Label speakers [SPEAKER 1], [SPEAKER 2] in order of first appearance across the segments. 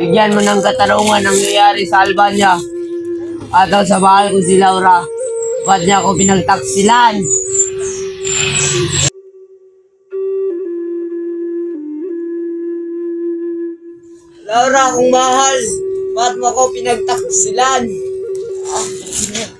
[SPEAKER 1] Bigyan mo ng katarungan ang nangyayari sa Albania. At sa mahal ko si Laura. Ba't niya ako pinagtaksilan? Laura, kung mahal, ba't mo ako pinagtaksilan?
[SPEAKER 2] Ito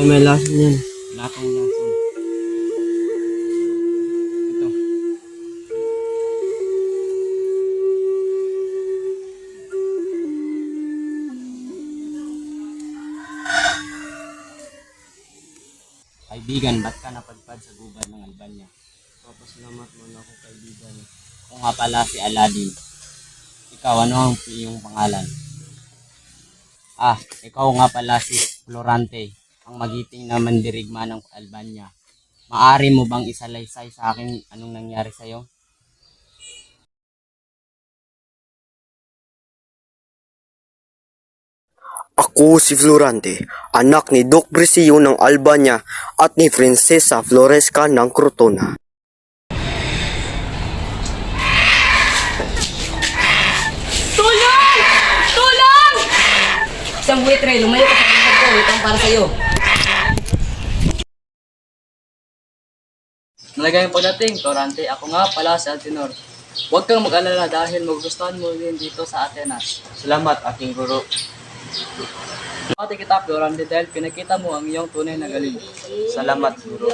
[SPEAKER 2] Okay, may lason yan. Latang lason. Ito. Kaibigan, ba't ka napadpad sa gubat ng Albania? Papasalamat mo na ako, kaibigan. Ako nga pala si Aladdin. Ikaw, ano ang iyong pangalan? Ah, ikaw nga pala si Florante, ang magiting na mandirigma ng Albania. Maari mo bang isalaysay sa akin anong nangyari sa'yo?
[SPEAKER 3] Ako si Florante, anak ni Doc Brescio ng Albania at ni Prinsesa Floresca ng Crotona.
[SPEAKER 4] Tulong! Tulong! Isang waitre, lumayo ka sa kapatid ko. Ito ang para sa'yo.
[SPEAKER 5] Malagay ang pagdating, Torante. Ako nga pala si Altinor. Huwag kang mag-alala dahil magugustuhan mo din dito sa Atenas.
[SPEAKER 2] Salamat, aking guro.
[SPEAKER 5] Pati kita, Florante, dahil pinakita mo ang iyong tunay na galing.
[SPEAKER 2] Salamat, guro.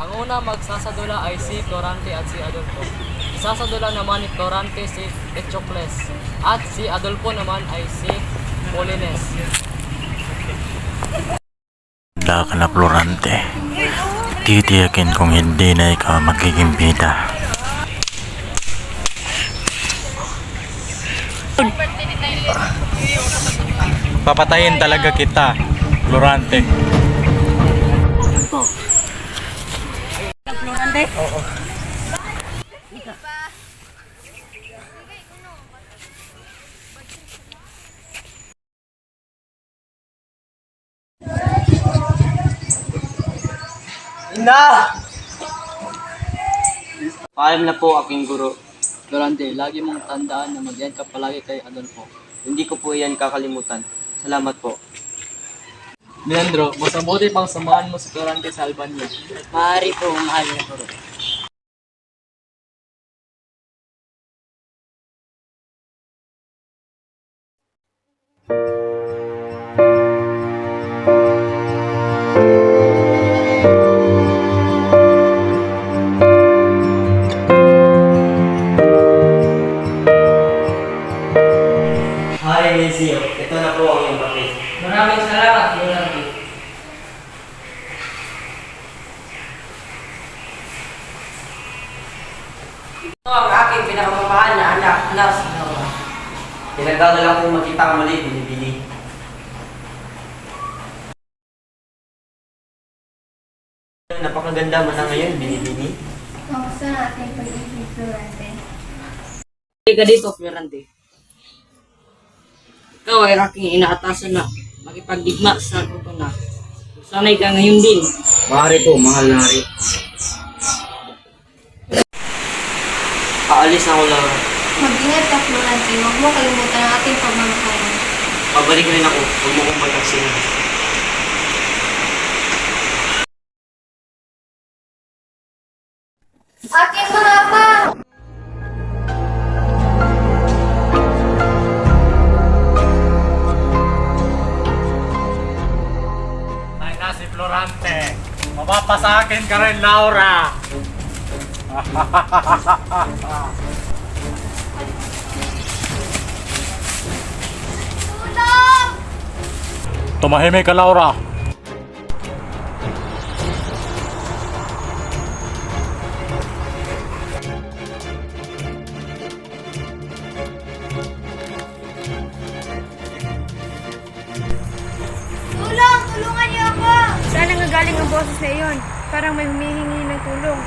[SPEAKER 5] Ang una magsasadula ay si Florante at si Adolfo. Isasadula naman ni Florante si Echocles at si Adolfo naman ay si Polines.
[SPEAKER 6] Handa ka na, Florante. Titiyakin kung hindi na ikaw magiging bida. Papatayin talaga kita, Florante.
[SPEAKER 1] Ina!
[SPEAKER 2] Paalam na po, aking guro.
[SPEAKER 5] Florante, lagi mong tandaan na mag ka palagi kay Adolfo.
[SPEAKER 2] Hindi ko po yan kakalimutan. Salamat po.
[SPEAKER 5] Leandro, mas mabuti pang samahan mo si Florante sa Albania.
[SPEAKER 1] Maaari po, mahal na guro.
[SPEAKER 2] Nezio, ito na po ang iyong papel.
[SPEAKER 1] Maraming salamat, Florante. Ito ang aking pinakamamahal na anak na si Laura.
[SPEAKER 2] Pinagdadala kong makita ang mali, binibini. Napakaganda mo na ngayon, binibini.
[SPEAKER 7] Kamusta ang ating pag-ibig, Florante?
[SPEAKER 1] Hindi ka dito, Florante. Ikaw ay aking inaatasan na makipagdigma sa grupo na. Sanay ka ngayon din.
[SPEAKER 2] Mahari po, mahal na hari. Aalis na ako, Laura.
[SPEAKER 7] Mag-ingat ka, Florante. Huwag mo kalimutan ang ating pagmamahal.
[SPEAKER 2] Babalik rin ako. Huwag mo kong pagkaksinan.
[SPEAKER 7] Aking mga
[SPEAKER 8] Mapapasakin ka rin, Laura.
[SPEAKER 7] Tulong!
[SPEAKER 8] Tumahimik ka, Laura.
[SPEAKER 4] Galing ang boses na iyon? Parang may humihingi ng tulong.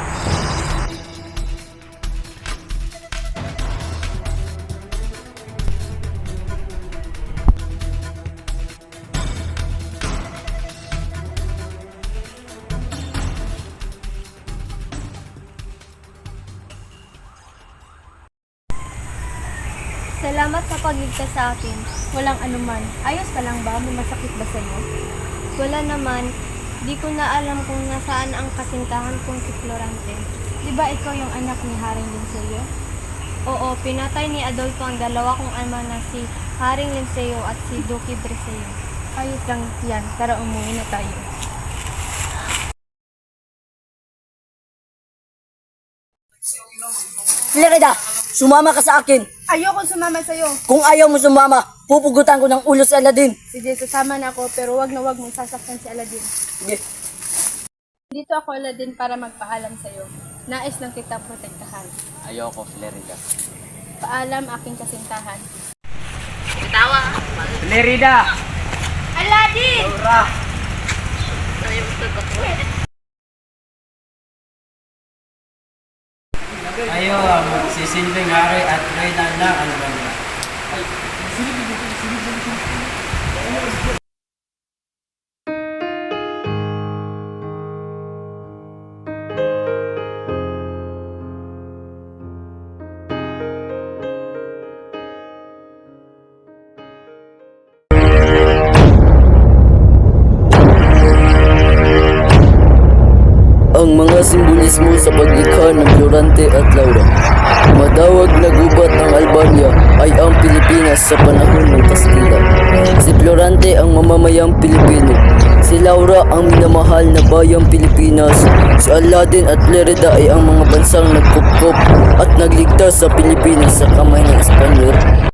[SPEAKER 7] Salamat sa pagligtas sa akin. Walang anuman. Ayos ka lang ba? May masakit ba sa'yo? Wala naman. Di ko na alam kung nasaan ang kasintahan kong si Florante. Di ba ikaw yung anak ni Haring Linseo? Oo, pinatay ni Adolfo ang dalawa kong ama na si Haring Linseo at si Duki Breseo. Ayos lang yan. Tara, umuwi na tayo.
[SPEAKER 9] Lerida, sumama ka sa akin.
[SPEAKER 4] Ayoko sumama sa'yo.
[SPEAKER 9] Kung ayaw mo sumama, pupugutan ko ng ulo sa Aladdin.
[SPEAKER 4] Sige, sasama na ako pero wag na wag mong sasaktan si Aladdin.
[SPEAKER 9] Sige.
[SPEAKER 4] Dito ako Aladdin para magpaalam sa'yo. Nais lang kita protektahan.
[SPEAKER 2] Ayoko, Flerida.
[SPEAKER 4] Paalam aking kasintahan.
[SPEAKER 2] Flerida!
[SPEAKER 7] Aladdin!
[SPEAKER 2] Ayo ang magsisilbing hari at reyna ng Albania.
[SPEAKER 9] Ang mga simbolismo sa paglikha ng Florante at Laura. Madawag na gubat ng Albania ay ang Pilipinas sa panahon ng Kastila. Si Florante ang mamamayang Pilipino. Si Laura ang minamahal na bayang Pilipinas. Si Aladdin at Lerida ay ang mga bansang nagkupkop at nagligtas sa Pilipinas sa kamay ng Espanyol